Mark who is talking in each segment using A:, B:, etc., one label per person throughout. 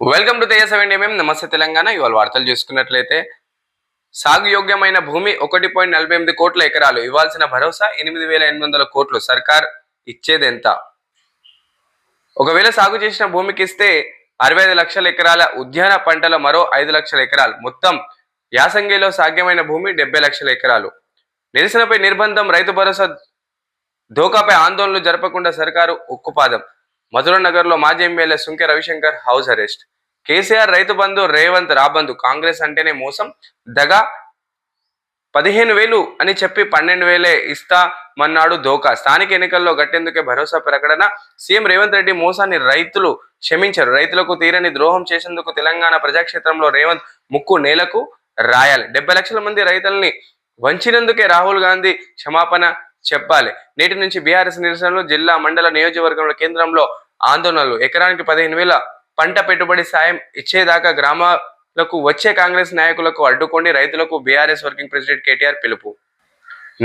A: Welcome to Teja seven MM Namaste Telangana ఇవాళ వార్తలు చూసుకున్నట్లయితే సాగు యోగ్యమైన భూమి ఒకటి పాయింట్ నలభై ఎనిమిది కోట్ల ఎకరాలు. ఇవ్వాల్సిన భరోసా ఎనిమిది వేల ఎనిమిది వందల కోట్లు. సర్కార్ ఇచ్చేది ఎంత ఒకవేళ సాగు చేసిన భూమికి ఇస్తే అరవై ఐదు లక్షల ఎకరాల ఉద్యాన పంటల మరో ఐదు లక్షల ఎకరాలు. మొత్తం యాసంగిలో సాధ్యమైన భూమి డెబ్బై లక్షల ఎకరాలు. నిరసనపై నిర్బంధం రైతు భరోసా ధోకాపై ఆందోళనలు జరపకుండా సర్కారు ఉక్కుపాదం. మధుర నగర్లో మాజీ MLA Sunke Ravishankar house arrest. KCR Rythu Bandhu Revanth రాబంధు Congress అంటేనే మోసం. దగా పదిహేను వేలు అని చెప్పి పన్నెండు వేలే ఇస్తామన్నాడు దోకా స్థానిక ఎన్నికల్లో గట్టేందుకే భరోసా ప్రకటన. సీఎం రేవంత్ రెడ్డి మోసాన్ని రైతులు క్షమించారు. రైతులకు తీరని ద్రోహం చేసేందుకు తెలంగాణ ప్రజాక్షేత్రంలో రేవంత్ ముక్కు నేలకు రాయాలి. డెబ్బై లక్షల మంది రైతుల్ని వంచినందుకే రాహుల్ గాంధీ క్షమాపణ చెప్పాలి. నేటి నుంచి బీఆర్ఎస్ నిరసనలు జిల్లా మండల నియోజకవర్గంలో కేంద్రంలో ఆందోళనలు. ఎకరానికి పదిహేను వేల పంట పెట్టుబడి సాయం ఇచ్చేదాకా గ్రామాలకు వచ్చే కాంగ్రెస్ నాయకులకు అడ్డుకోండి. రైతులకు బీఆర్ఎస్ వర్కింగ్ ప్రెసిడెంట్ కేటీఆర్ పిలుపు.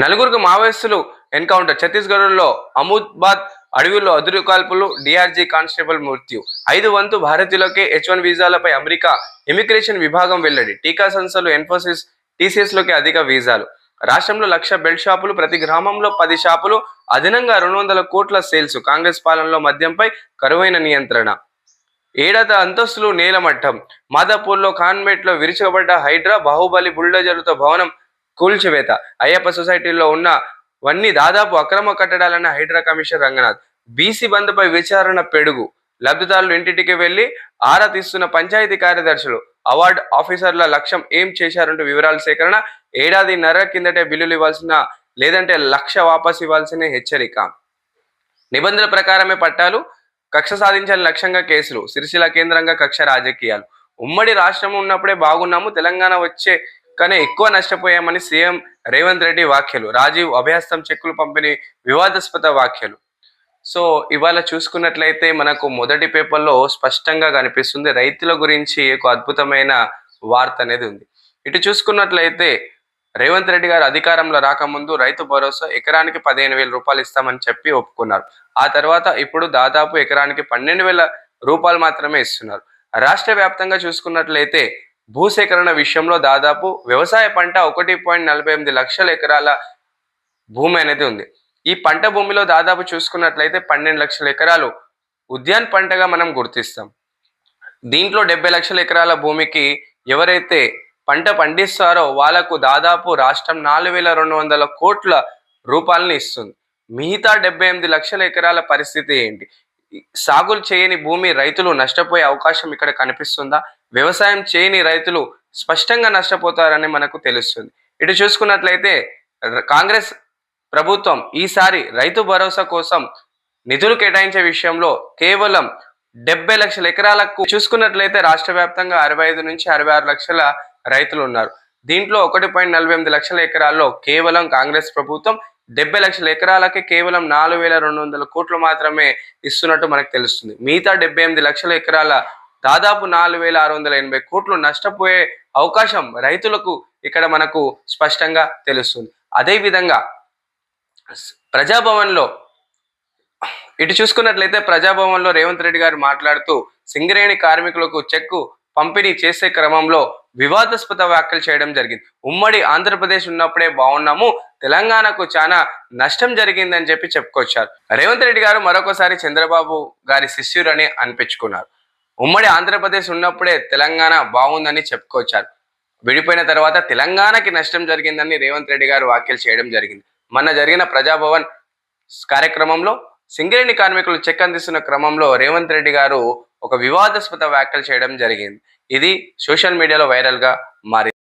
A: నలుగురికి మావోయిస్టులు ఎన్కౌంటర్. ఛత్తీస్గఢ్లో అమూద్బాద్ అడవిలో అదురు కాల్పులు డిఆర్జీ కానిస్టేబుల్ మృత్యు. ఐదు వంతు భారతీయులకే హెచ్ వన్ వీసాలపై అమెరికా ఇమిగ్రేషన్ విభాగం వెల్లడి. టీకా సంస్థలు ఎన్ఫోసిస్ టీసీఎస్లోకి అధిక వీసాలు. రాష్ట్రంలో లక్ష బెల్ట్ షాపులు ప్రతి గ్రామంలో పది షాపులు అదనంగా రెండు వందల కోట్ల సేల్స్. కాంగ్రెస్ పాలనలో మద్యంపై కరువైన నియంత్రణ. ఏడాది అంతస్తులు నేలమట్టం మాదాపూర్లో కాన్వెంట్లో విరుచబడ్డ హైడ్రా బాహుబలి బుల్డోజర్లతో భవనం కూల్చివేత. అయ్యప్ప సొసైటీలో ఉన్న వన్నీ దాదాపు అక్రమ కట్టడాలన్న హైడ్రా కమిషన్ రంగనాథ్. బీసీ బంద్పై విచారణ పెడుగు. లబ్ధిదారులు ఇంటింటికి వెళ్ళి ఆరా తీస్తున్న పంచాయతీ కార్యదర్శులు అవార్డు ఆఫీసర్ల లక్ష్యం ఏం చేశారంటూ వివరాల సేకరణ. ఏడాదిన్నర కిందటే బిల్లులు ఇవ్వాల్సిన లేదంటే లక్ష వాపసు ఇవ్వాల్సిన హెచ్చరిక. నిబంధనల ప్రకారమే పట్టాలు. కక్ష సాధించాలని లక్ష్యంగా కేసులు. సిరిసిల కేంద్రంగా కక్ష రాజకీయాలు. ఉమ్మడి రాష్ట్రం ఉన్నప్పుడే బాగున్నాము. తెలంగాణ వచ్చే కానీ ఎక్కువ నష్టపోయామని సీఎం రేవంత్ రెడ్డి వ్యాఖ్యలు. రాజీవ్ అభ్యాస్తం చెక్కులు పంపిణీ వివాదాస్పద వ్యాఖ్యలు. సో ఇవాళ చూసుకున్నట్లయితే మనకు మొదటి పేపర్లో స్పష్టంగా కనిపిస్తుంది రైతుల గురించి ఒక అద్భుతమైన వార్త అనేది ఉంది. ఇటు చూసుకున్నట్లయితే రేవంత్ రెడ్డి గారు అధికారంలో రాకముందు రైతు భరోసా ఎకరానికి పదిహేను వేల రూపాయలు ఇస్తామని చెప్పి ఒప్పుకున్నారు. ఆ తర్వాత ఇప్పుడు దాదాపు ఎకరానికి పన్నెండు వేల రూపాయలు మాత్రమే ఇస్తున్నారు. రాష్ట్ర వ్యాప్తంగా చూసుకున్నట్లయితే భూసేకరణ విషయంలో దాదాపు వ్యవసాయ పంట ఒకటి పాయింట్ నలభై ఎనిమిది లక్షల ఎకరాల భూమి అనేది ఉంది. ఈ పంట భూమిలో దాదాపు చూసుకున్నట్లయితే పన్నెండు లక్షల ఎకరాలు ఉద్యాన్ పంటగా మనం గుర్తిస్తాం. దీంట్లో డెబ్బై లక్షల ఎకరాల భూమికి ఎవరైతే పంట పండిస్తారో వాళ్ళకు దాదాపు రాష్ట్రం నాలుగు వేల రెండు వందల కోట్ల రూపాయలని ఇస్తుంది. మిగతా డెబ్బై ఎనిమిది లక్షల ఎకరాల పరిస్థితి ఏంటి? సాగులు చేయని భూమి రైతులు నష్టపోయే అవకాశం ఇక్కడ కనిపిస్తుందా? వ్యవసాయం చేయని రైతులు స్పష్టంగా నష్టపోతారని మనకు తెలుస్తుంది. ఇటు చూసుకున్నట్లయితే కాంగ్రెస్ ప్రభుత్వం ఈసారి రైతు భరోసా కోసం నిధులు కేటాయించే విషయంలో కేవలం డెబ్బై లక్షల ఎకరాలకు చూసుకున్నట్లయితే రాష్ట్ర వ్యాప్తంగా అరవై ఐదు నుంచి అరవై ఆరు లక్షల రైతులు ఉన్నారు. దీంట్లో ఒకటి పాయింట్ నలభై ఎనిమిది లక్షల ఎకరాల్లో కేవలం కాంగ్రెస్ ప్రభుత్వం డెబ్బై లక్షల ఎకరాలకి కేవలం నాలుగు వేల రెండు వందల కోట్లు మాత్రమే ఇస్తున్నట్టు మనకు తెలుస్తుంది. మిగతా డెబ్బై ఎనిమిది లక్షల ఎకరాల దాదాపు నాలుగు వేల ఆరు వందల ఎనభై కోట్లు నష్టపోయే అవకాశం రైతులకు ఇక్కడ మనకు స్పష్టంగా తెలుస్తుంది. అదేవిధంగా ప్రజాభవన్లో ఇటు చూసుకున్నట్లయితే ప్రజాభవన్లో రేవంత్ రెడ్డి గారు మాట్లాడుతూ సింగరేణి కార్మికులకు చెక్కు పంపిణీ చేసే క్రమంలో వివాదాస్పద వ్యాఖ్యలు చేయడం జరిగింది. ఉమ్మడి ఆంధ్రప్రదేశ్ ఉన్నప్పుడే బాగున్నాము తెలంగాణకు చాలా నష్టం జరిగిందని చెప్పి చెప్పుకొచ్చారు. రేవంత్ రెడ్డి గారు మరొకసారి చంద్రబాబు గారి శిష్యురని అనిపించుకున్నారు. ఉమ్మడి ఆంధ్రప్రదేశ్ ఉన్నప్పుడే తెలంగాణ బాగుందని చెప్పుకొచ్చారు. విడిపోయిన తర్వాత తెలంగాణకి నష్టం జరిగిందని రేవంత్ రెడ్డి గారు వ్యాఖ్యలు చేయడం జరిగింది. మొన్న జరిగిన ప్రజాభవన్ కార్యక్రమంలో సింగరేణి కార్మికులు చెక్ అందిస్తున్న క్రమంలో రేవంత్ రెడ్డి గారు ఒక వివాదాస్పద వ్యాఖ్యలు చేయడం జరిగింది. ఇది సోషల్ మీడియాలో వైరల్గా మారింది